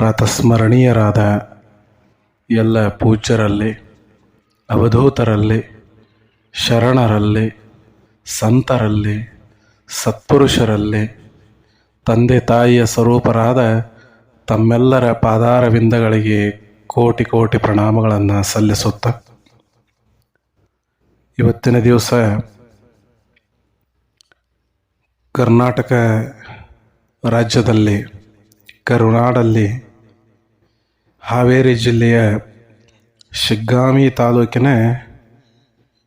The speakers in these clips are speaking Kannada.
ಪ್ರಾತಸ್ಮರಣೀಯರಾದ ಎಲ್ಲ ಪೂಜ್ಯರಲ್ಲಿ, ಅವಧೂತರಲ್ಲಿ, ಶರಣರಲ್ಲಿ, ಸಂತರಲ್ಲಿ, ಸತ್ಪುರುಷರಲ್ಲಿ, ತಂದೆ ತಾಯಿಯ ಸ್ವರೂಪರಾದ ತಮ್ಮೆಲ್ಲರ ಪಾದಾರವಿಂದಗಳಿಗೆ ಕೋಟಿ ಕೋಟಿ ಪ್ರಣಾಮಗಳನ್ನು ಸಲ್ಲಿಸುತ್ತ. ಇವತ್ತಿನ ದಿವಸ ಕರ್ನಾಟಕ ರಾಜ್ಯದಲ್ಲಿ, ಕರುನಾಡಲ್ಲಿ ಹಾವೇರಿ ಜಿಲ್ಲೆಯ ಶಿಗ್ಗಾಮಿ ತಾಲೂಕಿನ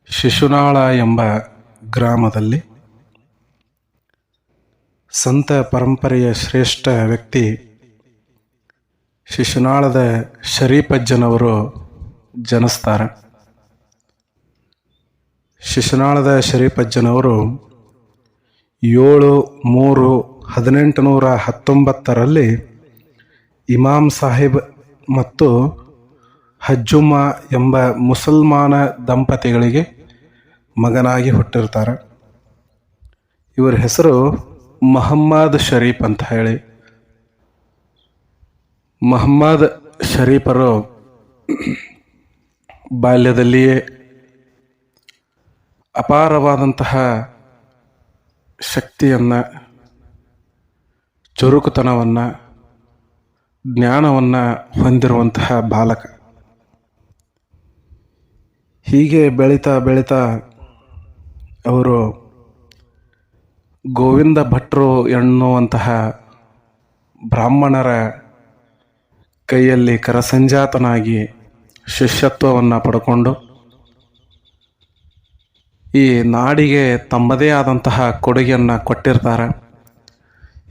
ಶಿಶುನಾಳ ಎಂಬ ಗ್ರಾಮದಲ್ಲಿ ಸಂತ ಪರಂಪರೆಯ ಶ್ರೇಷ್ಠ ವ್ಯಕ್ತಿ ಶಿಶುನಾಳದ ಶರೀಪಜ್ಜನವರು ಜನಿಸ್ತಾರೆ. ಶಿಶುನಾಳದ ಶರೀಪಜ್ಜನವರು ಏಳು ಮೂರು ಹದಿನೆಂಟು ನೂರ ಹತ್ತೊಂಬತ್ತರಲ್ಲಿ ಇಮಾಮ್ ಸಾಹಿಬ್ ಮತ್ತು ಹಜ್ಜುಮ್ಮ ಎಂಬ ಮುಸಲ್ಮಾನ ದಂಪತಿಗಳಿಗೆ ಮಗನಾಗಿ ಹುಟ್ಟಿರ್ತಾರೆ ಇವರ ಹೆಸರು ಮಹಮ್ಮದ್ ಶರೀಫ್ ಅಂತ ಹೇಳಿ. ಮಹಮ್ಮದ್ ಶರೀಫರು ಬಾಲ್ಯದಲ್ಲಿಯೇ ಅಪಾರವಾದಂತಹ ಶಕ್ತಿಯನ್ನು, ಚುರುಕುತನವನ್ನು ಜ್ಞಾನವನ್ನು ಹೊಂದಿರುವಂತಹ ಬಾಲಕ. ಹೀಗೆ ಬೆಳೀತಾ ಬೆಳೀತಾ ಅವರು ಗೋವಿಂದ ಭಟ್ರು ಎನ್ನುವಂತಹ ಬ್ರಾಹ್ಮಣರ ಕೈಯಲ್ಲಿ ಕರಸಂಜಾತನಾಗಿ ಶಿಷ್ಯತ್ವವನ್ನು ಪಡ್ಕೊಂಡು ಈ ನಾಡಿಗೆ ತಮ್ಮದೇ ಆದಂತಹ ಕೊಡುಗೆಯನ್ನು ಕೊಟ್ಟಿರ್ತಾರೆ.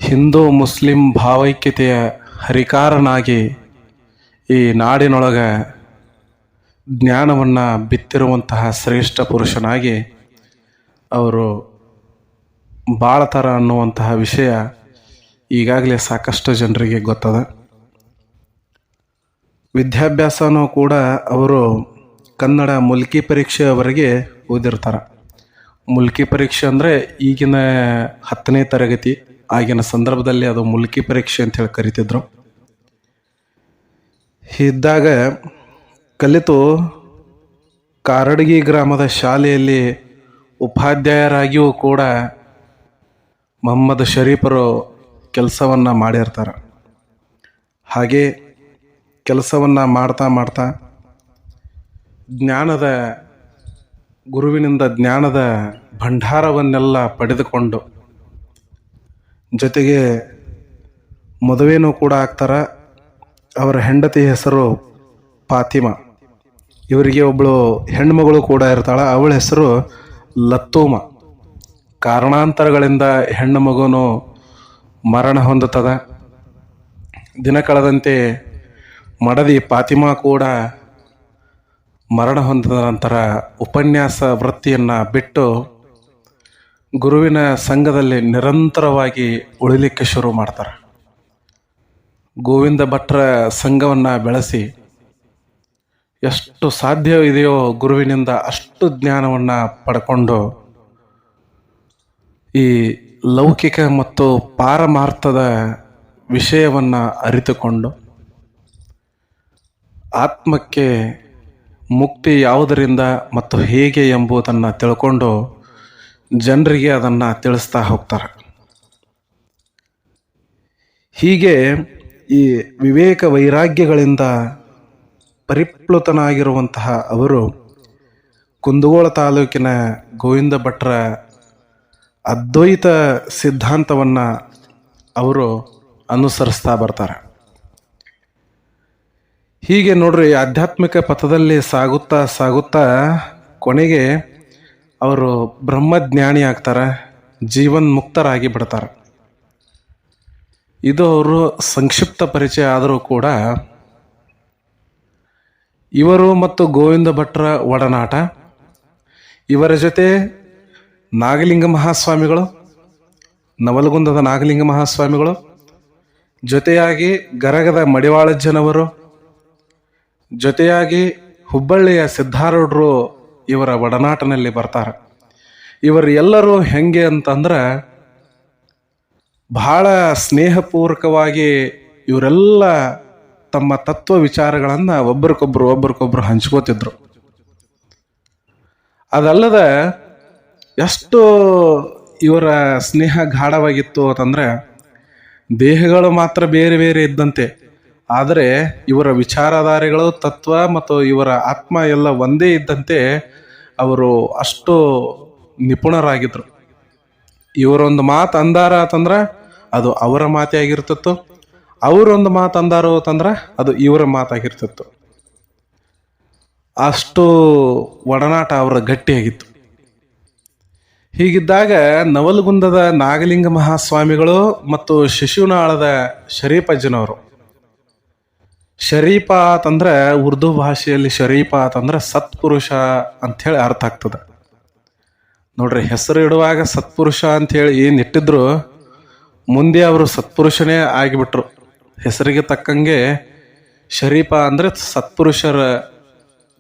ಹಿಂದೂ ಮುಸ್ಲಿಂ ಭಾವೈಕ್ಯತೆಯ ಹರಿಕಾರನಾಗಿ ಈ ನಾಡಿನೊಳಗೆ ಜ್ಞಾನವನ್ನು ಬಿತ್ತಿರುವಂತಹ ಶ್ರೇಷ್ಠ ಪುರುಷನಾಗಿ ಅವರು ಬಾಳತರ ಅನ್ನುವಂತಹ ವಿಷಯ ಈಗಾಗಲೇ ಸಾಕಷ್ಟು ಜನರಿಗೆ ಗೊತ್ತದ. ವಿದ್ಯಾಭ್ಯಾಸನೂ ಕೂಡ ಅವರು ಕನ್ನಡ ಮುಲ್ಕಿ ಪರೀಕ್ಷೆಯವರೆಗೆ ಓದಿರ್ತಾರೆ. ಮುಲ್ಕಿ ಪರೀಕ್ಷೆ ಅಂದರೆ ಈಗಿನ ಹತ್ತನೇ ತರಗತಿ ಆಗಿನ ಸಂದರ್ಭದಲ್ಲಿ ಅದು ಮುಲ್ಕಿ ಪರೀಕ್ಷೆ ಅಂತ ಹೇಳಿ ಕರಿತಿದ್ರು. ಇದ್ದಾಗ ಕಲಿತು ಕಾರಡಗಿ ಗ್ರಾಮದ ಶಾಲೆಯಲ್ಲಿ ಉಪಾಧ್ಯಾಯರಾಗಿಯೂ ಕೂಡ ಮೊಹಮ್ಮದ್ ಶರೀಫರು ಕೆಲಸವನ್ನು ಮಾಡಿರ್ತಾರೆ. ಹಾಗೆ ಕೆಲಸವನ್ನು ಮಾಡ್ತಾ ಮಾಡ್ತಾ ಜ್ಞಾನದ, ಗುರುವಿನಿಂದ ಜ್ಞಾನದ ಭಂಡಾರವನ್ನೆಲ್ಲ ಪಡೆದುಕೊಂಡು ಜೊತೆಗೆ ಮದುವೆನೂ ಕೂಡ ಆಗ್ತಾರೆ. ಅವರ ಹೆಂಡತಿ ಹೆಸರು ಪಾತಿಮ ಇವರಿಗೆ ಒಬ್ಬಳು ಹೆಣ್ಮಗಳು ಕೂಡ ಇರ್ತಾಳೆ. ಅವಳ ಹೆಸರು ಲತ್ತೂಮ. ಕಾರಣಾಂತರಗಳಿಂದ ಹೆಣ್ಣು ಮಗುನು ಮರಣ ಹೊಂದುತ್ತದೆ ದಿನ ಕಳೆದಂತೆ ಮಡದಿ ಫಾತಿಮಾ ಕೂಡ ಮರಣ ಹೊಂದಿದ ನಂತರ ಉಪನ್ಯಾಸ ವೃತ್ತಿಯನ್ನು ಬಿಟ್ಟು ಗುರುವಿನ ಸಂಘದಲ್ಲಿ ನಿರಂತರವಾಗಿ ಉಳಿಲಿಕ್ಕೆ ಶುರು ಮಾಡ್ತಾರೆ. ಗೋವಿಂದ ಭಟ್ರ ಸಂಘವನ್ನು ಬೆಳೆಸಿ ಎಷ್ಟು ಸಾಧ್ಯ ಇದೆಯೋ ಗುರುವಿನಿಂದ ಅಷ್ಟು ಜ್ಞಾನವನ್ನು ಪಡ್ಕೊಂಡು ಈ ಲೌಕಿಕ ಮತ್ತು ಪಾರಮಾರ್ಥದ ವಿಷಯವನ್ನು ಅರಿತುಕೊಂಡು ಆತ್ಮಕ್ಕೆ ಮುಕ್ತಿ ಯಾವುದರಿಂದ ಮತ್ತು ಹೇಗೆ ಎಂಬುದನ್ನು ತಿಳ್ಕೊಂಡು ಜನರಿಗೆ ಅದನ್ನು ತಿಳಿಸ್ತಾ ಹೋಗ್ತಾರೆ. ಹೀಗೆ ಈ ವಿವೇಕ ವೈರಾಗ್ಯಗಳಿಂದ ಪರಿಪ್ಲುತನಾಗಿರುವಂತಹ ಅವರು ಕುಂದಗೋಳ ತಾಲೂಕಿನ ಗೋವಿಂದ ಭಟ್ರ ಅದ್ವೈತ ಸಿದ್ಧಾಂತವನ್ನು ಅವರು ಅನುಸರಿಸ್ತಾ ಬರ್ತಾರೆ. ಹೀಗೆ ನೋಡ್ರಿ, ಆಧ್ಯಾತ್ಮಿಕ ಪಥದಲ್ಲಿ ಸಾಗುತ್ತಾ ಸಾಗುತ್ತಾ ಕೊನೆಗೆ ಅವರು ಬ್ರಹ್ಮಜ್ಞಾನಿ ಆಗ್ತಾರೆ ಜೀವನ್ ಮುಕ್ತರಾಗಿ ಬಿಡ್ತಾರೆ. ಇದು ಅವರು ಸಂಕ್ಷಿಪ್ತ ಪರಿಚಯ ಆದರೂ ಕೂಡ ಇವರು ಮತ್ತು ಗೋವಿಂದ ಭಟ್ರ ಒಡನಾಟ. ಇವರ ಜೊತೆ ನಾಗಲಿಂಗ ಮಹಾಸ್ವಾಮಿಗಳು, ನವಲಗುಂದದ ನಾಗಲಿಂಗ ಮಹಾಸ್ವಾಮಿಗಳು, ಜೊತೆಯಾಗಿ ಗರಗದ ಮಡಿವಾಳಜ್ಜನವರು, ಜೊತೆಯಾಗಿ ಹುಬ್ಬಳ್ಳಿಯ ಸಿದ್ಧಾರೂಢರು ಇವರ ಒಡನಾಟನಲ್ಲಿ ಬರ್ತಾರೆ. ಇವರು ಎಲ್ಲರೂ ಹೆಂಗೆ ಅಂತಂದ್ರೆ ಬಹಳ ಸ್ನೇಹಪೂರ್ವಕವಾಗಿ ಇವರೆಲ್ಲ ತಮ್ಮ ತತ್ವ ವಿಚಾರಗಳನ್ನು ಒಬ್ರಿಗೊಬ್ರು ಒಬ್ರಿಗೊಬ್ರು ಹಂಚ್ಕೋತಿದ್ರು. ಅದಲ್ಲದ ಎಷ್ಟು ಇವರ ಸ್ನೇಹ ಗಾಢವಾಗಿತ್ತು ಅಂತಂದ್ರೆ ದೇಹಗಳು ಮಾತ್ರ ಬೇರೆ ಬೇರೆ ಇದ್ದಂತೆ. ಆದರೆ ಇವರ ವಿಚಾರಧಾರೆಗಳು, ತತ್ವ ಮತ್ತು ಇವರ ಆತ್ಮ ಎಲ್ಲ ಒಂದೇ ಇದ್ದಂತೆ ಅವರು ಅಷ್ಟು ನಿಪುಣರಾಗಿದ್ದರು ಇವರೊಂದು ಮಾತು ಅಂದಾರ ಅಂತಂದ್ರೆ ಅದು ಅವರ ಮಾತೇ ಆಗಿರ್ತಿತ್ತು ಅವರೊಂದು ಮಾತು ಅಂದಾರು ಅಂತಂದ್ರೆ ಅದು ಇವರ ಮಾತಾಗಿರ್ತಿತ್ತು. ಅಷ್ಟು ಒಡನಾಟ ಅವರ ಗಟ್ಟಿಯಾಗಿತ್ತು. ಹೀಗಿದ್ದಾಗ ನವಲಗುಂದದ ನಾಗಲಿಂಗ ಮಹಾಸ್ವಾಮಿಗಳು ಮತ್ತು ಶಿಶುನಾಳದ ಶರೀಫಜ್ಜನವರು ಶರೀಫ ಅಂತಂದ್ರೆ ಉರ್ದು ಭಾಷೆಯಲ್ಲಿ ಶರೀಫಾ ಅಂತಂದ್ರೆ ಸತ್ಪುರುಷ ಅಂಥೇಳಿ ಅರ್ಥ ಆಗ್ತದೆ. ನೋಡ್ರಿ ಹೆಸರು ಇಡುವಾಗ ಸತ್ಪುರುಷ ಅಂಥೇಳಿ ಏನು ಇಟ್ಟಿದ್ರು ಮುಂದೆ ಅವರು ಸತ್ಪುರುಷನೇ ಆಗಿಬಿಟ್ರು. ಹೆಸರಿಗೆ ತಕ್ಕಂಗೆ ಶರೀಫ ಅಂದರೆ ಸತ್ಪುರುಷರ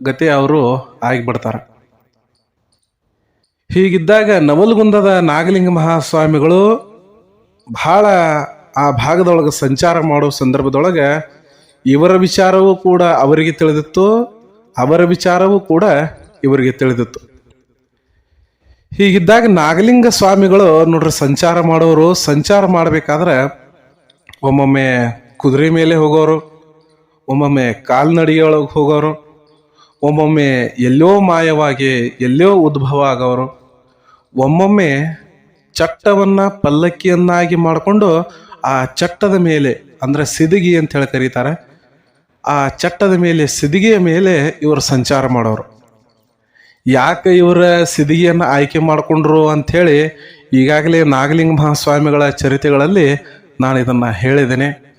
ಗತಿ ಅವರು ಆಗಿಬಿಡ್ತಾರೆ. ಹೀಗಿದ್ದಾಗ ನವಲಗುಂದದ ನಾಗಲಿಂಗ ಮಹಾಸ್ವಾಮಿಗಳು ಬಹಳ ಆ ಭಾಗದೊಳಗೆ ಸಂಚಾರ ಮಾಡೋ ಸಂದರ್ಭದೊಳಗೆ ಇವರ ವಿಚಾರವೂ ಕೂಡ ಅವರಿಗೆ ತಿಳಿದಿತ್ತು, ಅವರ ವಿಚಾರವೂ ಕೂಡ ಇವರಿಗೆ ತಿಳಿದಿತ್ತು. ಹೀಗಿದ್ದಾಗ ನಾಗಲಿಂಗ ಸ್ವಾಮಿಗಳು ನೋಡ್ರಿ ಸಂಚಾರ ಮಾಡೋರು, ಸಂಚಾರ ಮಾಡಬೇಕಾದ್ರೆ ಒಮ್ಮೊಮ್ಮೆ ಕುದುರೆ ಮೇಲೆ ಹೋಗೋರು, ಒಮ್ಮೊಮ್ಮೆ ಕಾಲ್ನಡಿಗೆಯೊಳಗೆ ಹೋಗೋರು, ಒಮ್ಮೊಮ್ಮೆ ಎಲ್ಲೋ ಮಾಯವಾಗಿ, ಎಲ್ಲೋ ಉದ್ಭವ ಆಗೋರು, ಒಮ್ಮೊಮ್ಮೆ ಚಟ್ಟವನ್ನ ಪಲ್ಲಕ್ಕಿಯನ್ನಾಗಿ ಮಾಡಿಕೊಂಡು ಆ ಚಟ್ಟದ ಮೇಲೆ, ಅಂದ್ರೆ ಸಿದಗಿ ಅಂತ ಹೇಳಿ ಕರೀತಾರೆ ಆ ಚಟ್ಟದ ಮೇಲೆ, ಸಿದಿಗೆಯ ಮೇಲೆ ಇವರು ಸಂಚಾರ ಮಾಡೋರು. ಯಾಕೆ ಇವರ ಸಿದಿಗೆಯನ್ನು ಆಯ್ಕೆ ಮಾಡಿಕೊಂಡ್ರು ಅಂಥೇಳಿ ಈಗಾಗಲೇ ನಾಗಲಿಂಗ ಮಹಾಸ್ವಾಮಿಗಳ ಚರಿತೆಗಳಲ್ಲಿ ನಾನು ಇದನ್ನು ಹೇಳಿದ್ದೇನೆ.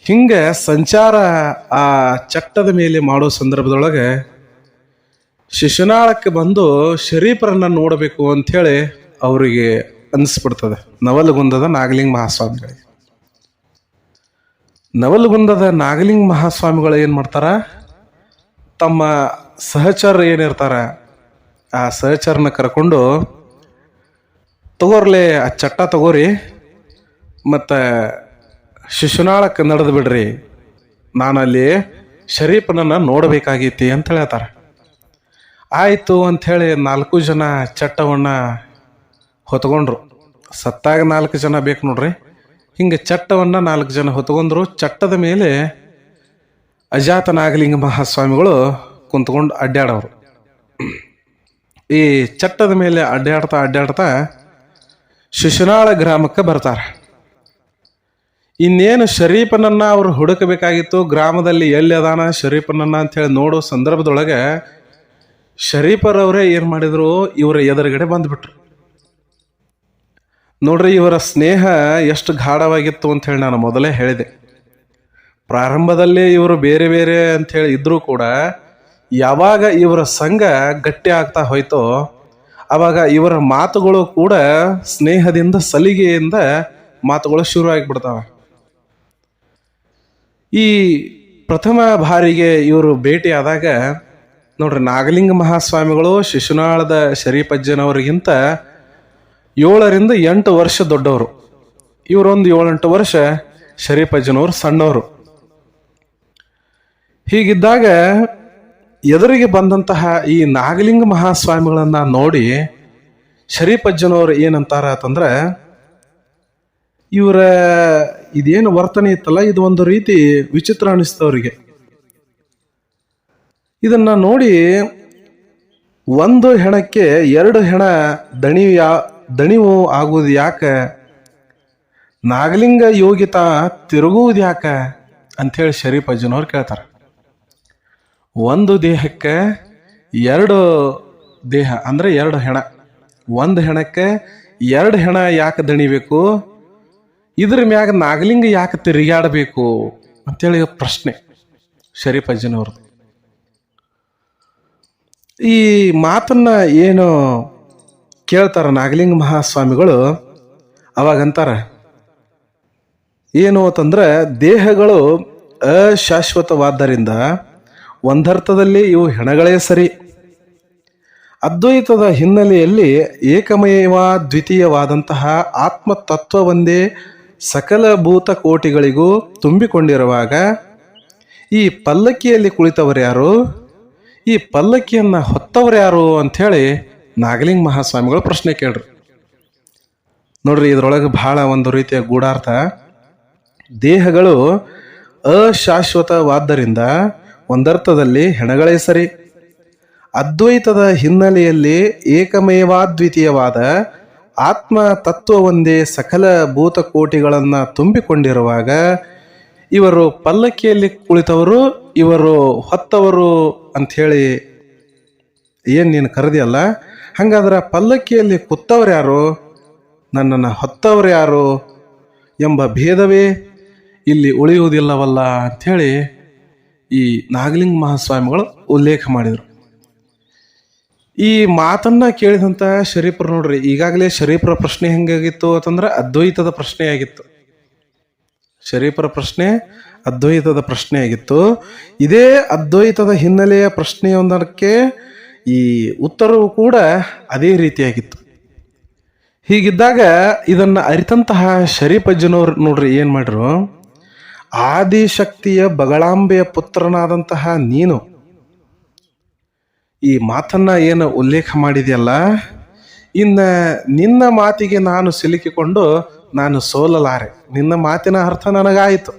ಹಿಂಗೆ ಸಂಚಾರ ಆ ಚಟ್ಟದ ಮೇಲೆ ಮಾಡೋ ಸಂದರ್ಭದೊಳಗೆ ಶಿಶುನಾಳಕ್ಕೆ ಬಂದು ಶರೀಫರನ್ನು ನೋಡಬೇಕು ಅಂಥೇಳಿ ಅವರಿಗೆ ಅನಿಸ್ಬಿಡ್ತದೆ. ನವಲಗುಂದದ ನಾಗಲಿಂಗ ಮಹಾಸ್ವಾಮಿಗಳಿಗೆ. ನವಲಗುಂದದ ನಾಗಲಿಂಗ ಮಹಾಸ್ವಾಮಿಗಳು ಏನು ಮಾಡ್ತಾರೆ? ತಮ್ಮ ಸಹಚರ ಏನಿರ್ತಾರೆ ಆ ಸಹಚರನ ಕರ್ಕೊಂಡು ತಗೋರ್ಲೆ, ಆ ಚಟ್ಟ ತಗೋರಿ, ಮತ್ತು ಶಿಶುನಾಳಕ್ಕೆ ನಡೆದು ಬಿಡ್ರಿ, ನಾನಲ್ಲಿ ಶರೀಫನನ್ನು ನೋಡಬೇಕಾಗೈತಿ ಅಂತ ಹೇಳ್ತಾರೆ. ಆಯಿತು ಅಂಥೇಳಿ ನಾಲ್ಕು ಜನ ಚಟ್ಟವನ್ನು ಹೊತ್ಕೊಂಡ್ರು. ಸತ್ತಾಗ ನಾಲ್ಕು ಜನ ಬೇಕು ನೋಡ್ರಿ. ಹಿಂಗೆ ಚಟ್ಟವನ್ನು ನಾಲ್ಕು ಜನ ಹೊತ್ಕೊಂಡ್ರು. ಚಟ್ಟದ ಮೇಲೆ ಅಜಾತ ನಾಗಲಿಂಗ ಮಹಾಸ್ವಾಮಿಗಳು ಕುಂತ್ಕೊಂಡು ಅಡ್ಡಾಡೋರು ಈ ಚಟ್ಟದ ಮೇಲೆ ಅಡ್ಡಾಡ್ತಾ ಅಡ್ಡಾಡ್ತಾ ಶಿಶುನಾಳ ಗ್ರಾಮಕ್ಕೆ ಬರ್ತಾರೆ. ಇನ್ನೇನು ಶರೀಫನನ್ನು ಅವರು ಹುಡುಕಬೇಕಾಗಿತ್ತು, ಗ್ರಾಮದಲ್ಲಿ ಎಲ್ಲಿ ಅದಾನ ಶರೀಫನನ್ನ ಅಂಥೇಳಿ ನೋಡೋ ಸಂದರ್ಭದೊಳಗೆ ಶರೀಫರವರೇ ಏನು ಮಾಡಿದರು, ಇವರ ಎದುರುಗಡೆ ಬಂದ್ಬಿಟ್ರು. ನೋಡ್ರಿ, ಇವರ ಸ್ನೇಹ ಎಷ್ಟು ಗಾಢವಾಗಿತ್ತು ಅಂತ ಹೇಳಿ ನಾನು ಮೊದಲೇ ಹೇಳಿದೆ. ಪ್ರಾರಂಭದಲ್ಲಿ ಇವರು ಬೇರೆ ಬೇರೆ ಅಂಥೇಳಿ ಇದ್ರೂ ಕೂಡ ಯಾವಾಗ ಇವರ ಸಂಘ ಗಟ್ಟಿ ಆಗ್ತಾ ಹೋಯ್ತೋ, ಅವಾಗ ಇವರ ಮಾತುಗಳು ಕೂಡ ಸ್ನೇಹದಿಂದ ಸಲಿಗೆಯಿಂದ ಮಾತುಗಳು ಶುರು ಈ ಪ್ರಥಮ ಬಾರಿಗೆ ಇವರು ಭೇಟಿ ಆದಾಗ ನೋಡ್ರಿ, ನಾಗಲಿಂಗ ಮಹಾಸ್ವಾಮಿಗಳು ಶಿಶುನಾಳದ ಶರೀಫಜ್ಜನವರಿಗಿಂತ ಏಳರಿಂದ ಎಂಟು ವರ್ಷ ದೊಡ್ಡವರು. ಇವರೊಂದು ಏಳೆಂಟು ವರ್ಷ ಶರೀಫಜ್ಜನವರು ಸಣ್ಣವರು. ಹೀಗಿದ್ದಾಗ ಎದುರಿಗೆ ಬಂದಂತಹ ಈ ನಾಗಲಿಂಗ ಮಹಾಸ್ವಾಮಿಗಳನ್ನ ನೋಡಿ ಶರೀಫಜ್ಜನವರು ಏನಂತಾರ ಅಂತಂದ್ರೆ, ಇವರ ಇದೇನು ವರ್ತನೆ ಇತ್ತಲ್ಲ, ಇದು ಒಂದು ರೀತಿ ವಿಚಿತ್ರ ಅನಿಸ್ತವರಿಗೆ ಇದನ್ನ ನೋಡಿ ಒಂದು ಹೆಣಕ್ಕೆ ಎರಡು ಹೆಣ ದಣಿ ಯಾ ದಣಿವು ಆಗುವುದು ಯಾಕೆ? ನಾಗಲಿಂಗ ಯೋಗಿತ ತಿರುಗುವುದು ಯಾಕೆ? ಅಂಥೇಳಿ ಶರೀಫ್ ಅಜ್ಜನವ್ರು ಕೇಳ್ತಾರೆ. ಒಂದು ದೇಹಕ್ಕೆ ಎರಡು ದೇಹ, ಅಂದರೆ ಎರಡು ಹೆಣ. ಒಂದು ಹೆಣಕ್ಕೆ ಎರಡು ಹೆಣ ಯಾಕೆ ದಣಿಬೇಕು? ಇದ್ರ ಮ್ಯಾಗ ನಾಗಲಿಂಗ ಯಾಕೆ ತಿರುಗಾಡಬೇಕು ಅಂತೇಳಿ ಪ್ರಶ್ನೆ ಶರೀಫ್ ಅಜ್ಜನವ್ರದ್ದು ಈ ಮಾತನ್ನ ಏನು ಕೇಳ್ತಾರ ನಾಗಲಿಂಗ ಮಹಾಸ್ವಾಮಿಗಳು. ಅವಾಗಂತಾರ ಏನು ಅಂತಂದ್ರೆ ದೇಹಗಳು ಅಶಾಶ್ವತವಾದ್ದರಿಂದ ಒಂದರ್ಥದಲ್ಲಿ ಇವು ಹೆಣಗಳೇ ಸರಿ. ಅದ್ವೈತದ ಹಿನ್ನೆಲೆಯಲ್ಲಿ ಏಕಮಯವ ದ್ವಿತೀಯವಾದಂತಹ ಆತ್ಮತತ್ವವೊಂದೇ ಸಕಲ ಭೂತ ಕೋಟಿಗಳಿಗೂ ತುಂಬಿಕೊಂಡಿರುವಾಗ, ಈ ಪಲ್ಲಕ್ಕಿಯಲ್ಲಿ ಕುಳಿತವರು ಯಾರು? ಈ ಪಲ್ಲಕ್ಕಿಯನ್ನು ಹೊತ್ತವರು ಯಾರು? ಅಂಥೇಳಿ ನಾಗಲಿಂಗ ಮಹಾಸ್ವಾಮಿಗಳು ಪ್ರಶ್ನೆ ಕೇಳ್ರಿ. ನೋಡ್ರಿ ಇದ್ರೊಳಗೆ ಬಹಳ ಒಂದು ರೀತಿಯ ಗೂಢಾರ್ಥ. ದೇಹಗಳು ಅಶಾಶ್ವತವಾದ್ದರಿಂದ ಒಂದರ್ಥದಲ್ಲಿ ಹೆಣಗಳೇ ಸರಿ. ಅದ್ವೈತದ ಹಿನ್ನೆಲೆಯಲ್ಲಿ ಏಕಮೇವಾದ್ವಿತೀಯವಾದ ಆತ್ಮ ತತ್ವವೊಂದೇ ಸಕಲ ಭೂತಕೋಟಿಗಳನ್ನು ತುಂಬಿಕೊಂಡಿರುವಾಗ ಇವರು ಪಲ್ಲಕ್ಕಿಯಲ್ಲಿ ಕುಳಿತವರು, ಇವರು ಹೊತ್ತವರು ಅಂಥೇಳಿ ಏನು ನೀನು ಕರೆದಿಯಲ್ಲ ಹಂಗಾದ್ರೆ ಪಲ್ಲಕ್ಕಿಯಲ್ಲಿ ಕುತ್ತವ್ರು ಯಾರು? ನನ್ನನ್ನು ಹೊತ್ತವ್ರು ಯಾರು ಎಂಬ ಭೇದವೇ ಇಲ್ಲಿ ಉಳಿಯುವುದಿಲ್ಲವಲ್ಲ ಅಂಥೇಳಿ ಈ ನಾಗಲಿಂಗ ಮಹಾಸ್ವಾಮಿಗಳು ಉಲ್ಲೇಖ ಮಾಡಿದರು. ಈ ಮಾತನ್ನ ಕೇಳಿದಂಥ ಶರೀಫರು ನೋಡ್ರಿ, ಈಗಾಗಲೇ ಶರೀಫರ ಪ್ರಶ್ನೆ ಹೆಂಗಾಗಿತ್ತು ಅಂತಂದ್ರೆ ಅದ್ವೈತದ ಪ್ರಶ್ನೆ ಆಗಿತ್ತು. ಶರೀಫರ ಪ್ರಶ್ನೆ ಅದ್ವೈತದ ಪ್ರಶ್ನೆ ಆಗಿತ್ತು. ಇದೇ ಅದ್ವೈತದ ಹಿನ್ನೆಲೆಯ ಪ್ರಶ್ನೆಯೊಂದಕ್ಕೆ ಈ ಉತ್ತರವು ಕೂಡ ಅದೇ ರೀತಿಯಾಗಿತ್ತು. ಹೀಗಿದ್ದಾಗ ಇದನ್ನು ಅರಿತಂತಹ ಶರೀಫ್ ಅಜ್ಜನವ್ರು ನೋಡ್ರಿ ಏನು ಮಾಡ್ರು? ಆದಿಶಕ್ತಿಯ ಬಗಳಾಂಬೆಯ ಪುತ್ರನಾದಂತಹ ನೀನು. ಈ ಮಾತನ್ನ ಏನು ಉಲ್ಲೇಖ ಮಾಡಿದೆಯಲ್ಲ? ಇನ್ನ ನಿನ್ನ ಮಾತಿಗೆ ನಾನು ಸಿಲುಕಿಕೊಂಡು ನಾನು ಸೋಲಲಾರೆ. ನಿನ್ನ ಮಾತಿನ ಅರ್ಥ ನನಗಾಯಿತು.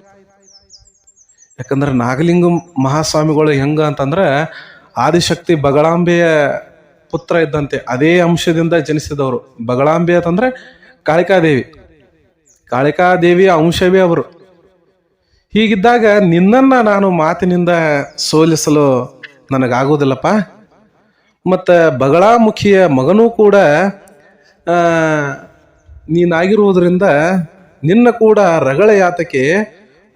ಯಾಕಂದ್ರೆ ನಾಗಲಿಂಗ ಮಹಾಸ್ವಾಮಿಗಳು ಹೆಂಗ ಅಂತಂದ್ರೆ ಆದಿಶಕ್ತಿ ಬಗಳಾಂಬೆಯ ಪುತ್ರ ಇದ್ದಂತೆ ಅದೇ ಅಂಶದಿಂದ ಜನಿಸಿದವರು. ಬಗಳಾಂಬೆ ಅಂತಂದ್ರೆ ಕಾಳಿಕಾದೇವಿ. ಕಾಳಿಕಾದೇವಿಯ ಅಂಶವೇ ಅವರು. ಹೀಗಿದ್ದಾಗ ನಿನ್ನನ್ನ ನಾನು ಮಾತಿನಿಂದ ಸೋಲಿಸಲು ನನಗಾಗುವುದಿಲ್ಲಪ್ಪ. ಮತ್ತು ಬಗಳಾಮುಖಿಯ ಮಗನೂ ಕೂಡ ನೀನಾಗಿರುವುದರಿಂದ ನಿನ್ನ ಕೂಡ ರಗಳ ಯಾತಕೆ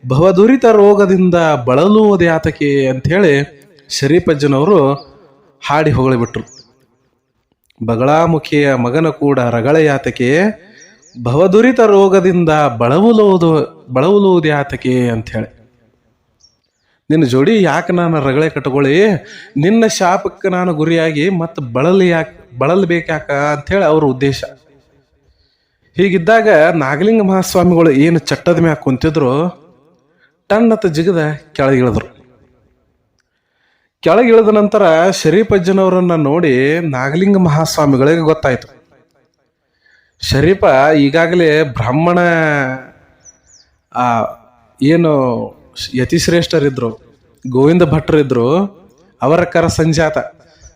ಭವದುರಿತ ರೋಗದಿಂದ ಬಳಲುವುದು ಯಾತಕೆ ಅಂಥೇಳಿ ಶರೀಫಜ್ಜನವರು ಹಾಡಿ ಹೊಗಳಿಬಿಟ್ರು. ಬಗಳಾಮುಖಿಯ ಮಗನ ಕೂಡ ರಗಳ ಯಾತಕೆ ಭವದುರಿತ ರೋಗದಿಂದ ಬಳವುಲುವುದು ಬಳವುಲುವುದು ಯಾತಕೆ ಅಂಥೇಳಿ ನಿನ್ನ ಜೋಡಿ ಯಾಕೆ ನಾನು ರಗಳೆ ಕಟ್ಕೊಳ್ಳಿ? ನಿನ್ನ ಶಾಪಕ್ಕೆ ನಾನು ಗುರಿಯಾಗಿ ಮತ್ತೆ ಬಳಲಿ ಯಾಕೆ, ಬಳಲ್ಬೇಕಾಕ? ಅಂಥೇಳಿ ಅವ್ರ ಉದ್ದೇಶ. ಹೀಗಿದ್ದಾಗ ನಾಗಲಿಂಗ ಮಹಾಸ್ವಾಮಿಗಳು ಏನು ಚಟ್ಟದ ಮ್ಯಾಗ ಕುಂತಿದ್ರು ಟನ್ನತ ಜಿಗದ ಕೆಳಗಿಳಿದ್ರು. ಕೆಳಗಿಳಿದ ನಂತರ ಶರೀಫ್ ಅಜ್ಜನವರನ್ನ ನೋಡಿ ನಾಗಲಿಂಗ ಮಹಾಸ್ವಾಮಿಗಳಿಗೆ ಗೊತ್ತಾಯಿತು. ಶರೀಫ ಈಗಾಗಲೇ ಬ್ರಾಹ್ಮಣ ಏನು ಯತಿಶ್ರೇಷ್ಠರಿದ್ರು, ಗೋವಿಂದ ಭಟ್ರಿದ್ದರು ಅವರ ಕರ ಸಂಜಾತ.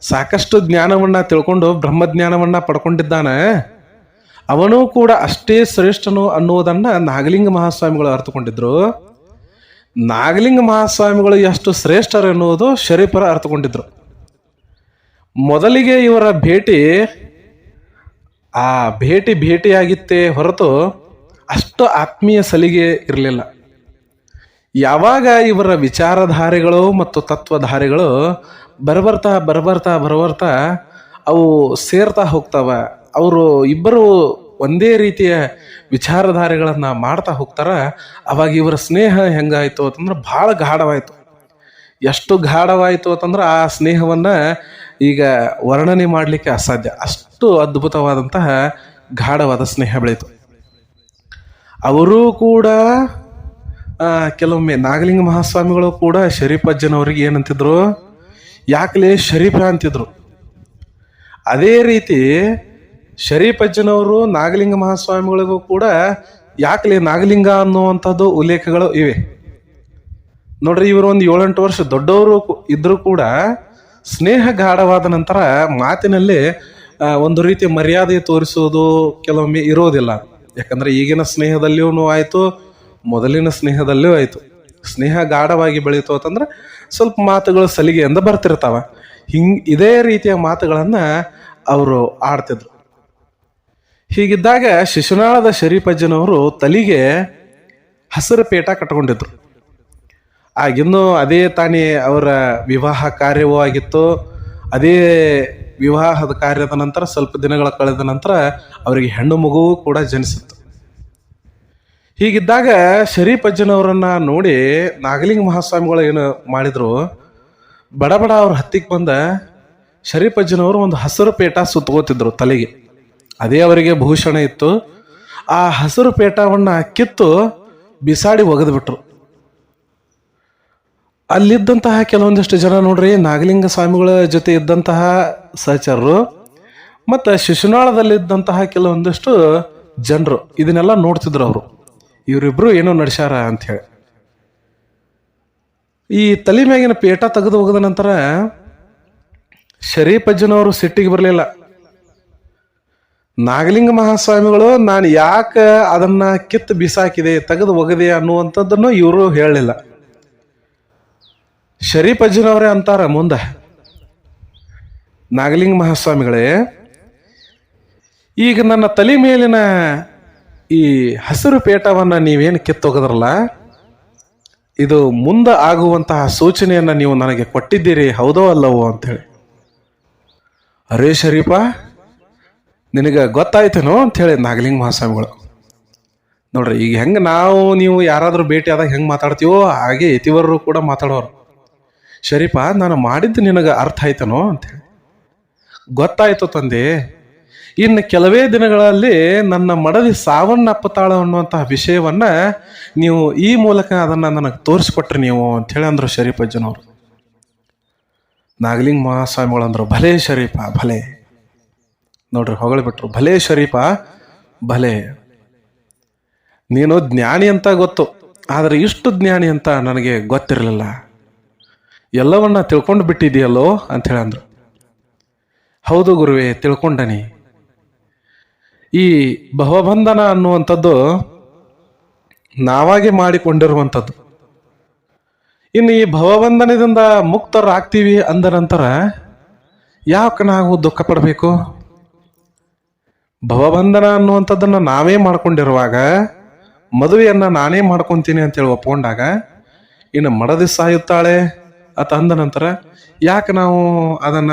ಸಾಕಷ್ಟು ಜ್ಞಾನವನ್ನ ತಿಳ್ಕೊಂಡು ಬ್ರಹ್ಮಜ್ಞಾನವನ್ನ ಪಡ್ಕೊಂಡಿದ್ದಾನೆ. ಅವನು ಕೂಡ ಅಷ್ಟೇ ಶ್ರೇಷ್ಠನು ಅನ್ನುವುದನ್ನ ನಾಗಲಿಂಗ ಮಹಾಸ್ವಾಮಿಗಳು ಅರ್ಥಕೊಂಡಿದ್ರು ನಾಗಲಿಂಗ ಮಹಾಸ್ವಾಮಿಗಳು ಎಷ್ಟು ಶ್ರೇಷ್ಠರು ಎನ್ನುವುದು ಶರೀಫರ ಅರ್ಥಕೊಂಡಿದ್ರು ಮೊದಲಿಗೆ ಇವರ ಭೇಟಿ, ಆ ಭೇಟಿ ಭೇಟಿಯಾಗಿತ್ತೇ ಹೊರತು ಅಷ್ಟು ಆತ್ಮೀಯ ಸಲಿಗೆ ಇರಲಿಲ್ಲ. ಯಾವಾಗ ಇವರ ವಿಚಾರಧಾರೆಗಳು ಮತ್ತು ತತ್ವಧಾರೆಗಳು ಬರಬರ್ತಾ ಬರಬರ್ತಾ ಬರಬರ್ತಾ ಅವು ಸೇರ್ತಾ ಹೋಗ್ತಾವ, ಅವರು ಇಬ್ಬರು ಒಂದೇ ರೀತಿಯ ವಿಚಾರಧಾರೆಗಳನ್ನು ಮಾಡ್ತಾ ಹೋಗ್ತಾರ, ಅವಾಗ ಇವರ ಸ್ನೇಹ ಹೆಂಗಾಯ್ತು ಅಂತಂದ್ರೆ ಭಾಳ ಗಾಢವಾಯಿತು. ಎಷ್ಟು ಗಾಢವಾಯಿತು ಅಂತಂದ್ರೆ ಆ ಸ್ನೇಹವನ್ನು ಈಗ ವರ್ಣನೆ ಮಾಡಲಿಕ್ಕೆ ಅಸಾಧ್ಯ. ಅಷ್ಟು ಅದ್ಭುತವಾದಂತಹ ಗಾಢವಾದ ಸ್ನೇಹ ಬೆಳೀತು. ಅವರೂ ಕೂಡ ಕೆಲವೊಮ್ಮೆ ನಾಗಲಿಂಗ ಮಹಾಸ್ವಾಮಿಗಳು ಕೂಡ ಶರೀಫ್ ಅಜ್ಜನವ್ರಿಗೆ ಏನಂತಿದ್ರು, ಯಾಕಲೇ ಶರೀಫ ಅಂತಿದ್ರು. ಅದೇ ರೀತಿ ಶರೀಫ್ ಅಜ್ಜನವರು ನಾಗಲಿಂಗ ಮಹಾಸ್ವಾಮಿಗಳಿಗೂ ಕೂಡ ಯಾಕಲೇ ನಾಗಲಿಂಗ ಅನ್ನುವಂಥದ್ದು ಉಲ್ಲೇಖಗಳು ಇವೆ. ನೋಡ್ರಿ, ಇವರು ಒಂದು ಏಳೆಂಟು ವರ್ಷ ದೊಡ್ಡವರು ಇದ್ರೂ ಕೂಡ ಸ್ನೇಹ ಗಾಢವಾದ ನಂತರ ಮಾತಿನಲ್ಲಿ ಒಂದು ರೀತಿ ಮರ್ಯಾದೆ ತೋರಿಸುವುದು ಕೆಲವೊಮ್ಮೆ ಇರೋದಿಲ್ಲ. ಯಾಕಂದ್ರೆ ಈಗಿನ ಸ್ನೇಹದಲ್ಲಿಯೂ ಆಯಿತು, ಮೊದಲಿನ ಸ್ನೇಹದಲ್ಲೂ ಆಯಿತು. ಸ್ನೇಹ ಗಾಢವಾಗಿ ಬೆಳೀತು ಅಂತಂದ್ರೆ ಸ್ವಲ್ಪ ಮಾತುಗಳು ಸಲಿಗೆಯಿಂದ ಬರ್ತಿರ್ತಾವ. ಹಿಂಗೆ ಇದೇ ರೀತಿಯ ಮಾತುಗಳನ್ನು ಅವರು ಆಡ್ತಿದ್ರು. ಹೀಗಿದ್ದಾಗ ಶಿಶುನಾಳದ ಶರೀಫಜ್ಜನವರು ತಲೆಗೆ ಹಸಿರು ಪೇಟ ಕಟ್ಕೊಂಡಿದ್ರು. ಆಗಿನ್ನೂ ಅದೇ ತಾನೇ ಅವರ ವಿವಾಹ ಕಾರ್ಯವೂ ಆಗಿತ್ತು. ಅದೇ ವಿವಾಹದ ಕಾರ್ಯದ ನಂತರ ಸ್ವಲ್ಪ ದಿನಗಳ ಕಳೆದ ನಂತರ ಅವರಿಗೆ ಹೆಣ್ಣು ಮಗುವು ಕೂಡ ಜನಿಸಿತ್ತು. ಹೀಗಿದ್ದಾಗ ಶರೀಫ್ ಅಜ್ಜನವರನ್ನ ನೋಡಿ ನಾಗಲಿಂಗ ಮಹಾಸ್ವಾಮಿಗಳು ಏನು ಮಾಡಿದ್ರು, ಬಡ ಬಡ ಅವ್ರ ಹತ್ತಿಗೆ ಬಂದ ಶರೀಫ್ ಅಜ್ಜನವರು ಒಂದು ಹಸಿರು ಪೇಟ ಸುತ್ತಗೋತಿದ್ರು ತಲೆಗೆ. ಅದೇ ಅವರಿಗೆ ಭೂಷಣ ಇತ್ತು. ಆ ಹಸಿರು ಪೇಟವನ್ನು ಕಿತ್ತು ಬಿಸಾಡಿ ಒಗೆದ್ಬಿಟ್ರು. ಅಲ್ಲಿದ್ದಂತಹ ಕೆಲವೊಂದಿಷ್ಟು ಜನ ನೋಡ್ರಿ, ನಾಗಲಿಂಗ ಸ್ವಾಮಿಗಳ ಜೊತೆ ಇದ್ದಂತಹ ಸಹಚರರು ಮತ್ತು ಶಿಶುನಾಳದಲ್ಲಿದ್ದಂತಹ ಕೆಲವೊಂದಿಷ್ಟು ಜನರು ಇದನ್ನೆಲ್ಲ ನೋಡ್ತಿದ್ರು ಅವರು. ಇವರಿಬ್ರು ಏನೋ ನಡೆಸ್ಯಾರ ಅಂಥೇಳಿ ಈ ತಲೆ ಮ್ಯಾಗಿನ ಪೇಟ ತೆಗೆದು ಹೋಗದ ನಂತರ ಶರೀಫ್ ಅಜ್ಜನವರು ಸಿಟ್ಟಿಗೆ ಬರಲಿಲ್ಲ. ನಾಗಲಿಂಗ ಮಹಾಸ್ವಾಮಿಗಳು, ನಾನು ಯಾಕೆ ಅದನ್ನ ಕಿತ್ತು ಬಿಸಾಕಿದೆ, ತೆಗೆದು ಒಗದೆ ಅನ್ನುವಂಥದ್ದನ್ನು ಇವರು ಹೇಳಲಿಲ್ಲ. ಶರೀಫ್ ಅಜ್ಜನವರೇ ಅಂತಾರ ಮುಂದೆ. ನಾಗಲಿಂಗ ಮಹಾಸ್ವಾಮಿಗಳೇ, ಈಗ ನನ್ನ ತಲೆ ಮೇಲಿನ ಈ ಹಸಿರು ಪೇಟವನ್ನ ನೀವೇನು ಕಿತ್ತೊಗದ್ರಲ್ಲ, ಇದು ಮುಂದೆ ಆಗುವಂತಹ ಸೂಚನೆಯನ್ನ ನೀವು ನನಗೆ ಕೊಟ್ಟಿದ್ದೀರಿ, ಹೌದೋ ಅಲ್ಲವೋ ಅಂತೇಳಿ. ಅರೇ ಶರೀಫ ನಿನಗೆ ಗೊತ್ತಾಯ್ತೇನೋ ಅಂಥೇಳಿ ನಾಗಲಿಂಗ ಮಹಾಸ್ವಾಮಿಗಳು. ನೋಡ್ರಿ, ಈಗ ಹೆಂಗೆ ನಾವು, ನೀವು ಯಾರಾದರೂ ಭೇಟಿ ಆದಾಗ ಹೆಂಗೆ ಮಾತಾಡ್ತೀವೋ ಹಾಗೆ ಇತಿವರರು ಕೂಡ ಮಾತಾಡೋರು. ಶರೀಫ, ನಾನು ಮಾಡಿದ್ದು ನಿನಗೆ ಅರ್ಥ ಆಯ್ತನೋ ಅಂತೇಳಿ ಗೊತ್ತಾಯ್ತು ತಂದೆ, ಇನ್ನು ಕೆಲವೇ ದಿನಗಳಲ್ಲಿ ನನ್ನ ಮಡದಿ ಸಾವನ್ನಪ್ಪತಾಳ ಅನ್ನುವಂತಹ ವಿಷಯವನ್ನ ನೀವು ಈ ಮೂಲಕ ಅದನ್ನ ನನಗೆ ತೋರಿಸ್ಕೊಟ್ರಿ ನೀವು ಅಂಥೇಳಿ ಅಂದ್ರು ಶರೀಫಜ್ಜನವರು. ನಾಗಲಿಂಗ ಮಹಾಸ್ವಾಮಿಗಳು ಅಂದ್ರು ಭಲೇ ಶರೀಫ, ಭಲೆ. ನೋಡ್ರಿ ಹೊಗಳಿಬಿಟ್ರು ಭಲೇ ಶರೀಫ ಭಲೆ. ನೀನು ಜ್ಞಾನಿ ಅಂತ ಗೊತ್ತು, ಆದರೆ ಇಷ್ಟು ಜ್ಞಾನಿ ಅಂತ ನನಗೆ ಗೊತ್ತಿರಲಿಲ್ಲ. ಎಲ್ಲವನ್ನ ತಿಳ್ಕೊಂಡು ಬಿಟ್ಟಿದೆಯಲ್ಲೋ ಅಂಥೇಳಿ ಅಂದರು ಹೌದು ಗುರುವೆ, ತಿಳ್ಕೊಂಡನಿ. ಈ ಭವಬಂಧನ ಅನ್ನುವಂಥದ್ದು ನಾವಾಗೆ ಮಾಡಿಕೊಂಡಿರುವಂಥದ್ದು. ಇನ್ನು ಈ ಭವಬಂಧನದಿಂದ ಮುಕ್ತರಾಗ್ತೀವಿ ಅಂದ ನಂತರ ಯಾಕೆ ನಾವು ದುಃಖ ಪಡಬೇಕು ಭವಬಂಧನ ಅನ್ನುವಂಥದ್ದನ್ನು ನಾವೇ ಮಾಡ್ಕೊಂಡಿರುವಾಗ ಮದುವೆಯನ್ನು ನಾನೇ ಮಾಡ್ಕೊತೀನಿ ಅಂತೇಳಿ ಒಪ್ಕೊಂಡಾಗ, ಇನ್ನು ಮಡದಿ ಸಾಯುತ್ತಾಳೆ ಅಂತ ಅಂದ ನಂತರ ಯಾಕೆ ನಾವು ಅದನ್ನ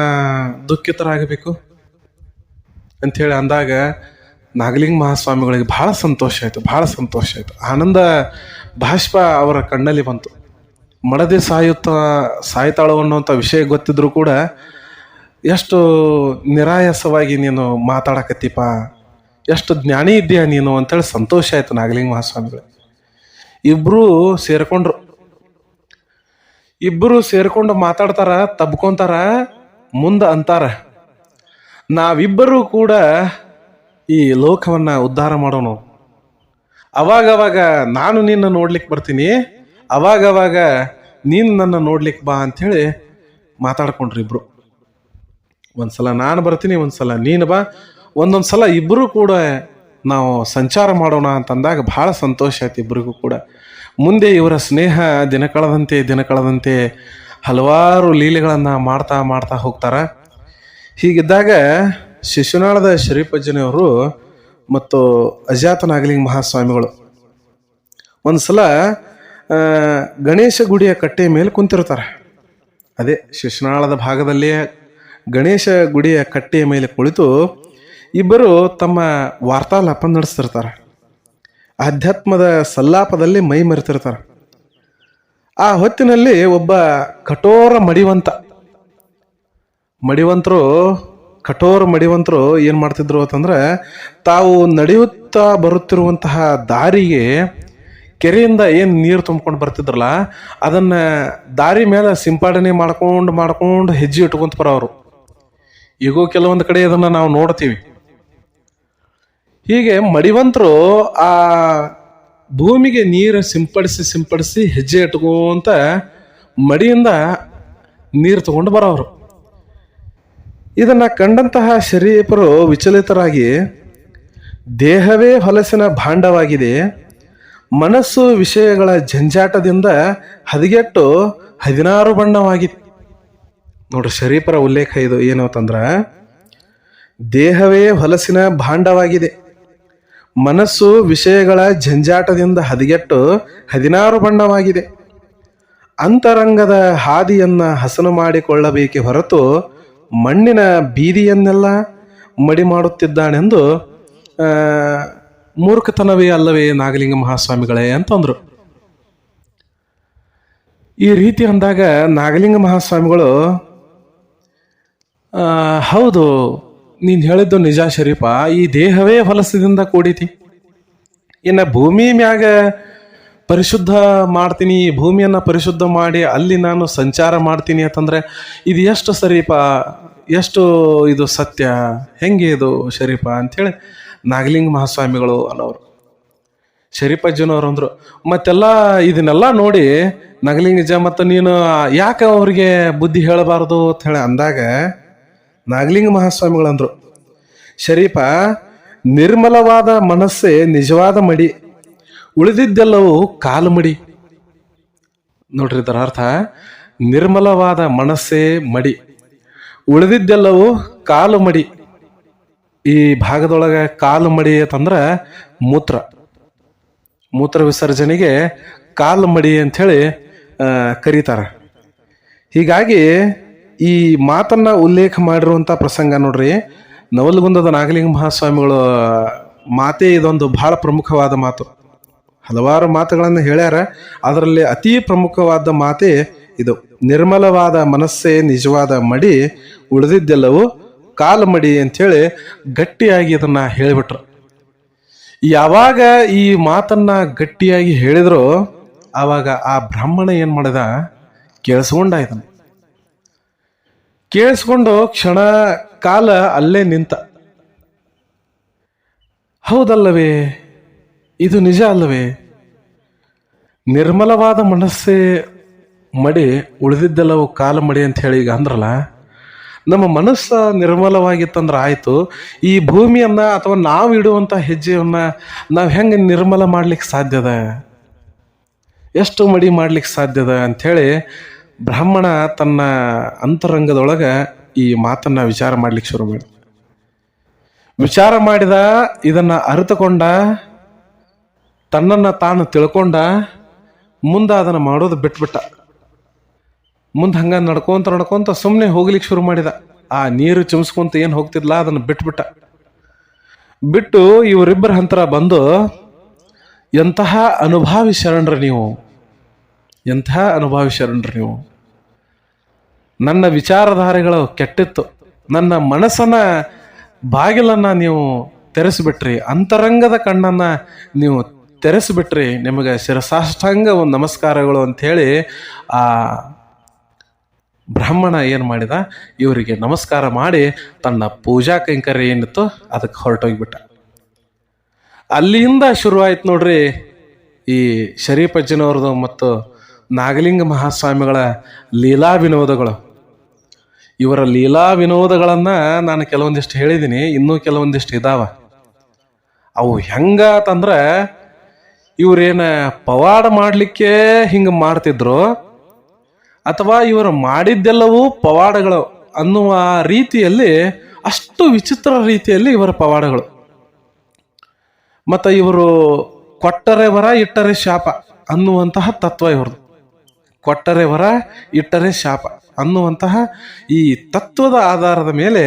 ದುಃಖಿತರಾಗಬೇಕು ಅಂಥೇಳಿ ಅಂದಾಗ, ನಾಗಲಿಂಗ ಮಹಾಸ್ವಾಮಿಗಳಿಗೆ ಬಹಳ ಸಂತೋಷ ಆಯಿತು, ಬಹಳ ಸಂತೋಷ ಆಯಿತು. ಆನಂದ ಭಾಷ್ಪ ಅವರ ಕಣ್ಣಲ್ಲಿ ಬಂತು. ಮಡದಿ ಸಾಯುತ್ತ, ಸಾಯ್ತಾಳು ಅನ್ನುವಂಥ ವಿಷಯ ಗೊತ್ತಿದ್ರು ಕೂಡ ಎಷ್ಟು ನಿರಾಯಾಸವಾಗಿ ನೀನು ಮಾತಾಡಕತ್ತೀಪ? ಎಷ್ಟು ಜ್ಞಾನಿ ಇದ್ದೀಯ ನೀನು ಅಂತೇಳಿ ಸಂತೋಷ ಆಯಿತು ನಾಗಲಿಂಗ ಮಹಾಸ್ವಾಮಿಗಳು. ಇಬ್ಬರೂ ಸೇರ್ಕೊಂಡ್ರು. ಇಬ್ಬರು ಸೇರ್ಕೊಂಡು ಮಾತಾಡ್ತಾರ, ತಬ್ಕೊಂತಾರ, ಮುಂದೆ ಅಂತಾರ. ನಾವಿಬ್ಬರೂ ಕೂಡ ಈ ಲೋಕವನ್ನ ಉದ್ಧಾರ ಮಾಡೋಣ. ಅವಾಗವಾಗ ನಾನು ನಿನ್ನ ನೋಡ್ಲಿಕ್ಕೆ ಬರ್ತೀನಿ, ಅವಾಗವಾಗ ನೀನು ನನ್ನ ನೋಡ್ಲಿಕ್ಕೆ ಬಾ ಅಂಥೇಳಿ ಮಾತಾಡ್ಕೊಂಡ್ರಿ ಇಬ್ರು. ಒಂದ್ಸಲ ನಾನು ಬರ್ತೀನಿ, ಒಂದ್ಸಲ ನೀನು ಬಾ. ಒಂದೊಂದು ಸಲ ಇಬ್ಬರೂ ಕೂಡ ನಾವು ಸಂಚಾರ ಮಾಡೋಣ ಅಂತಂದಾಗ ಭಾಳ ಸಂತೋಷ ಆಯ್ತು ಇಬ್ಬರಿಗೂ ಕೂಡ. ಮುಂದೆ ಇವರ ಸ್ನೇಹ ದಿನ ಕಳೆದಂತೆ ದಿನ ಕಳೆದಂತೆ ಹಲವಾರು ಲೀಲೆಗಳನ್ನು ಮಾಡ್ತಾ ಮಾಡ್ತಾ ಹೋಗ್ತಾರೆ. ಹೀಗಿದ್ದಾಗ ಶಿಶುನಾಳದ ಶ್ರೀಪಜ್ಜನೆಯವರು ಮತ್ತು ಅಜಾತ ನಾಗಲಿಂಗ ಮಹಾಸ್ವಾಮಿಗಳು ಒಂದು ಸಲ ಗಣೇಶ ಗುಡಿಯ ಕಟ್ಟೆಯ ಮೇಲೆ ಕುಂತಿರ್ತಾರೆ. ಅದೇ ಶಿಶುನಾಳದ ಭಾಗದಲ್ಲಿ ಗಣೇಶ ಗುಡಿಯ ಕಟ್ಟೆಯ ಮೇಲೆ ಕುಳಿತು ಇಬ್ಬರು ತಮ್ಮ ವಾರ್ತಾಲಾಪ ನಡೆಸ್ತಿರ್ತಾರೆ. ಆಧ್ಯಾತ್ಮದ ಸಲ್ಲಾಪದಲ್ಲಿ ಮೈ ಮರೆತಿರ್ತಾರೆ. ಆ ಹೊತ್ತಿನಲ್ಲಿ ಒಬ್ಬ ಕಠೋರ ಮಡಿವಂತ. ಮಡಿವಂತರು, ಕಠೋರ ಮಡಿವಂತರು ಏನು ಮಾಡ್ತಿದ್ರು ಅಂತಂದ್ರೆ ತಾವು ನಡೆಯುತ್ತಾ ಬರುತ್ತಿರುವಂತಹ ದಾರಿಗೆ ಕೆರೆಯಿಂದ ಏನು ನೀರು ತುಂಬ್ಕೊಂಡು ಬರ್ತಿದ್ರಲ್ಲ, ಅದನ್ನು ದಾರಿ ಮೇಲೆ ಸಿಂಪಾಡಣೆ ಮಾಡ್ಕೊಂಡು ಮಾಡ್ಕೊಂಡು ಹೆಜ್ಜೆ ಇಟ್ಕೊಂತ ಬರೋರು. ಈಗೂ ಕೆಲವೊಂದು ಕಡೆ ಅದನ್ನ ನಾವು ನೋಡ್ತೀವಿ. ಹೀಗೆ ಮಡಿವಂತರು ಆ ಭೂಮಿಗೆ ನೀರು ಸಿಂಪಡಿಸಿ ಸಿಂಪಡಿಸಿ ಹೆಜ್ಜೆ ಇಟ್ಕೊಂತ ಮಡಿಯಿಂದ ನೀರು ತಗೊಂಡು ಬರೋರು ಇದನ್ನು ಕಂಡಂತಹ ಶರೀಫರು ವಿಚಲಿತರಾಗಿ ದೇಹವೇ ಹೊಲಸಿನ ಭಾಂಡವಾಗಿದೆ. ಮನಸ್ಸು ವಿಷಯಗಳ ಜಂಜಾಟದಿಂದ ಹದಿಗೆಟ್ಟು ಹದಿನಾರು ಬಣ್ಣವಾಗಿದೆ ನೋಡ್ರಿ ಶರೀಫರ ಉಲ್ಲೇಖ ಇದು ಏನು ಅಂತಂದ್ರೆ ದೇಹವೇ ಹೊಲಸಿನ ಭಾಂಡವಾಗಿದೆ. ಮನಸ್ಸು ವಿಷಯಗಳ ಜಂಜಾಟದಿಂದ ಹದಿಗೆಟ್ಟು ಹದಿನಾರು ಬಣ್ಣವಾಗಿದೆ. ಅಂತರಂಗದ ಹಾದಿಯನ್ನ ಹಸನು ಮಾಡಿಕೊಳ್ಳಬೇಕೆ ಹೊರತು ಮಣ್ಣಿನ ಬೀದಿಯನ್ನೆಲ್ಲ ಮಡಿ ಮಾಡುತ್ತಿದ್ದಾನೆಂದು ಮೂರ್ಖತನವೇ ಅಲ್ಲವೇ ನಾಗಲಿಂಗ ಮಹಾಸ್ವಾಮಿಗಳೇ ಅಂತಂದರು. ಈ ರೀತಿ ಅಂದಾಗ ನಾಗಲಿಂಗ ಮಹಾಸ್ವಾಮಿಗಳು ಹೌದು, ನೀನು ಹೇಳಿದ್ದು ನಿಜ ಶರೀಫ, ಈ ದೇಹವೇ ಹೊಲಸದಿಂದ ಕೂಡಿತಿ. ಇನ್ನು ಭೂಮಿ ಮ್ಯಾಗ ಪರಿಶುದ್ಧ ಮಾಡ್ತೀನಿ, ಈ ಭೂಮಿಯನ್ನು ಪರಿಶುದ್ಧ ಮಾಡಿ ಅಲ್ಲಿ ನಾನು ಸಂಚಾರ ಮಾಡ್ತೀನಿ ಅಂತಂದ್ರೆ ಇದು ಎಷ್ಟು ಸರೀಪ ಎಷ್ಟು ಇದು ಸತ್ಯ, ಹೆಂಗೆ ಇದು ಶರೀಫ ಅಂಥೇಳಿ ನಾಗಲಿಂಗ ಮಹಾಸ್ವಾಮಿಗಳು ಅನ್ನೋರು. ಶರೀಫಜ್ಜನವ್ರು ಅಂದರು, ಮತ್ತೆಲ್ಲ ಇದನ್ನೆಲ್ಲ ನೋಡಿ ನಾಗಲಿಂಗಜ್ಜ ಮತ್ತು ನೀನು ಯಾಕೆ ಅವ್ರಿಗೆ ಬುದ್ಧಿ ಹೇಳಬಾರ್ದು ಅಂತ ಹೇಳಿ ಅಂದಾಗ ನಾಗಲಿಂಗ ಮಹಾಸ್ವಾಮಿಗಳು ಅಂದ್ರು ಶರೀಫ, ನಿರ್ಮಲವಾದ ಮನಸ್ಸೇ ನಿಜವಾದ ಮಡಿ, ಉಳಿದಿದ್ದೆಲ್ಲವೂ ಕಾಲು ಮಡಿ ನೋಡ್ರಿ ಇದರ ಅರ್ಥ ನಿರ್ಮಲವಾದ ಮನಸ್ಸೇ ಮಡಿ, ಉಳಿದಿದ್ದೆಲ್ಲವೂ ಕಾಲು ಮಡಿ ಈ ಭಾಗದೊಳಗೆ ಕಾಲು ಮಡಿ ಅಂತಂದ್ರೆ ಮೂತ್ರ. ಮೂತ್ರ ವಿಸರ್ಜನೆಗೆ ಕಾಲು ಮಡಿ ಅಂಥೇಳಿ ಕರೀತಾರೆ. ಹೀಗಾಗಿ ಈ ಮಾತನ್ನ ಉಲ್ಲೇಖ ಮಾಡಿರುವಂಥ ಪ್ರಸಂಗ ನೋಡ್ರಿ, ನವಲಗುಂದದ ನಾಗಲಿಂಗ ಮಹಾಸ್ವಾಮಿಗಳು, ಮಾತೇ ಇದೊಂದು ಬಹಳ ಪ್ರಮುಖವಾದ ಮಾತು. ಹಲವಾರು ಮಾತುಗಳನ್ನು ಹೇಳ್ಯಾರ, ಅದರಲ್ಲಿ ಅತಿ ಪ್ರಮುಖವಾದ ಮಾತೇ ಇದು. ನಿರ್ಮಲವಾದ ಮನಸ್ಸೇ ನಿಜವಾದ ಮಡಿ, ಉಳಿದಿದ್ದೆಲ್ಲವೂ ಕಾಲು ಮಡಿ ಅಂಥೇಳಿ ಗಟ್ಟಿಯಾಗಿ ಇದನ್ನ ಹೇಳಿಬಿಟ್ರು. ಯಾವಾಗ ಈ ಮಾತನ್ನ ಗಟ್ಟಿಯಾಗಿ ಹೇಳಿದ್ರು, ಆವಾಗ ಆ ಬ್ರಾಹ್ಮಣ ಏನು ಮಾಡಿದ ಕೇಳಿಸ್ಕೊಂಡ ಇದನ್ನ ಕೇಳಿಸ್ಕೊಂಡು ಕ್ಷಣ ಕಾಲ ಅಲ್ಲೇ ನಿಂತ. ಹೌದಲ್ಲವೇ, ಇದು ನಿಜ ಅಲ್ಲವೇ? ನಿರ್ಮಲವಾದ ಮನಸ್ಸೇ ಮಡಿ ಉಳಿದಿದ್ದೆಲ್ಲವೂ ಕಾಲ ಮಡಿ ಅಂತ ಹೇಳಿ ಈಗ ಅಂದ್ರಲ್ಲ, ನಮ್ಮ ಮನಸ್ಸು ನಿರ್ಮಲವಾಗಿತ್ತಂದ್ರೆ ಆಯಿತು. ಈ ಭೂಮಿಯನ್ನ ಅಥವಾ ನಾವು ಇಡುವಂಥ ಹೆಜ್ಜೆಯನ್ನ ನಾವು ಹೆಂಗೆ ನಿರ್ಮಲ ಮಾಡ್ಲಿಕ್ಕೆ ಸಾಧ್ಯದ ಎಷ್ಟು ಮಡಿ ಮಾಡ್ಲಿಕ್ಕೆ ಸಾಧ್ಯದ ಅಂಥೇಳಿ ಬ್ರಾಹ್ಮಣ ತನ್ನ ಅಂತರಂಗದೊಳಗೆ ಈ ಮಾತನ್ನ ವಿಚಾರ ಮಾಡ್ಲಿಕ್ಕೆ ಶುರು ಮಾಡಿದ ವಿಚಾರ ಮಾಡಿದ, ಇದನ್ನ ಅರಿತುಕೊಂಡ, ತನ್ನನ್ನು ತಾನು ತಿಳ್ಕೊಂಡ, ಮುಂದೆ ಅದನ್ನ ಮಾಡೋದು ಬಿಟ್ಬಿಟ್ಟ. ಮುಂದೆ ಹಂಗ ನಡ್ಕೊಂತ ನಡ್ಕೊಂತ ಸುಮ್ಮನೆ ಹೋಗ್ಲಿಕ್ಕೆ ಶುರು ಮಾಡಿದ. ಆ ನೀರು ಚಿಮ್ಸ್ಕೊಂತ ಏನು ಹೋಗ್ತಿದ್ಲ ಅದನ್ನ ಬಿಟ್ಬಿಟ್ಟ. ಬಿಟ್ಟು ಇವರಿಬ್ಬರ ಹಂತರ ಬಂದು, ಎಂತಹ ಅನುಭಾವಿ ಶರಣರು ನೀವು. ಎಂತಹ ಅನುಭಾವಿ ಶರಣರು ನೀವು? ನನ್ನ ವಿಚಾರಧಾರೆಗಳು ಕೆಟ್ಟಿತ್ತು. ನನ್ನ ಮನಸ್ಸನ್ನ ಬಾಗಿಲನ್ನು ನೀವು ತೆರೆಸಿಬಿಟ್ರಿ. ಅಂತರಂಗದ ಕಣ್ಣನ್ನ ನೀವು ತೆರೆಸಿಬಿಟ್ರಿ. ನಿಮಗೆ ಶಿರಸಾಷ್ಟಾಂಗ ಒಂದು ನಮಸ್ಕಾರಗಳು ಅಂಥೇಳಿ ಆ ಬ್ರಾಹ್ಮಣ ಏನು ಮಾಡಿದ? ಇವರಿಗೆ ನಮಸ್ಕಾರ ಮಾಡಿ ತನ್ನ ಪೂಜಾ ಕೈಂಕರ್ಯ ಏನಿತ್ತು ಅದಕ್ಕೆ ಹೊರಟೋಗ್ಬಿಟ್ಟ. ಅಲ್ಲಿಂದ ಶುರುವಾಯ್ತು ನೋಡ್ರಿ ಈ ಶರೀಫಜ್ಜನವ್ರದ್ದು ಮತ್ತು ನಾಗಲಿಂಗ ಮಹಾಸ್ವಾಮಿಗಳ ಲೀಲಾ ವಿನೋದಗಳು. ಇವರ ಲೀಲಾ ವಿನೋದಗಳನ್ನು ನಾನು ಕೆಲವೊಂದಿಷ್ಟು ಹೇಳಿದ್ದೀನಿ, ಇನ್ನೂ ಕೆಲವೊಂದಿಷ್ಟು ಇದಾವ. ಅವು ಹೆಂಗಾತಂದ್ರೆ, ಇವರೇನು ಪವಾಡ ಮಾಡಲಿಕ್ಕೆ ಹಿಂಗೆ ಮಾಡ್ತಿದ್ರು, ಅಥವಾ ಇವರು ಮಾಡಿದ್ದೆಲ್ಲವೂ ಪವಾಡಗಳು ಅನ್ನುವ ರೀತಿಯಲ್ಲಿ, ಅಷ್ಟು ವಿಚಿತ್ರ ರೀತಿಯಲ್ಲಿ ಇವರ ಪವಾಡಗಳು. ಮತ್ತು ಇವರು ಕೊಟ್ಟರೆ ವರ, ಇಟ್ಟರೆ ಶಾಪ ಅನ್ನುವಂತಹ ತತ್ವ ಇವ್ರದ್ದು ಕೊಟ್ಟರೆ ವರ, ಇಟ್ಟರೆ ಶಾಪ ಅನ್ನುವಂತಹ ಈ ತತ್ವದ ಆಧಾರದ ಮೇಲೆ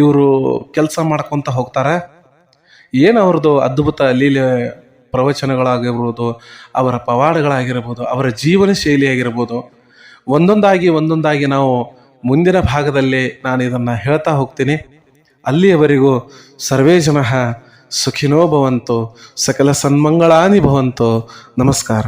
ಇವರು ಕೆಲಸ ಮಾಡ್ಕೊತ ಹೋಗ್ತಾರೆ. ಏನು ಅವ್ರದ್ದು ಅದ್ಭುತ ಲೀಲೆ ಪ್ರವಚನಗಳಾಗಿರ್ಬೋದು, ಅವರ ಪವಾಡಗಳಾಗಿರ್ಬೋದು, ಅವರ ಜೀವನ ಶೈಲಿ ಆಗಿರ್ಬೋದು ಒಂದೊಂದಾಗಿ ಒಂದೊಂದಾಗಿ ನಾವು ಮುಂದಿನ ಭಾಗದಲ್ಲಿ ನಾನು ಇದನ್ನು ಹೇಳ್ತಾ ಹೋಗ್ತೀನಿ. ಅಲ್ಲಿಯವರೆಗೂ ಸರ್ವೇ ಜನ ಸುಖಿನೋ ಭವಂತು, ಸಕಲ ಸನ್ಮಂಗಳಾನಿ ಭವಂತು. ನಮಸ್ಕಾರ.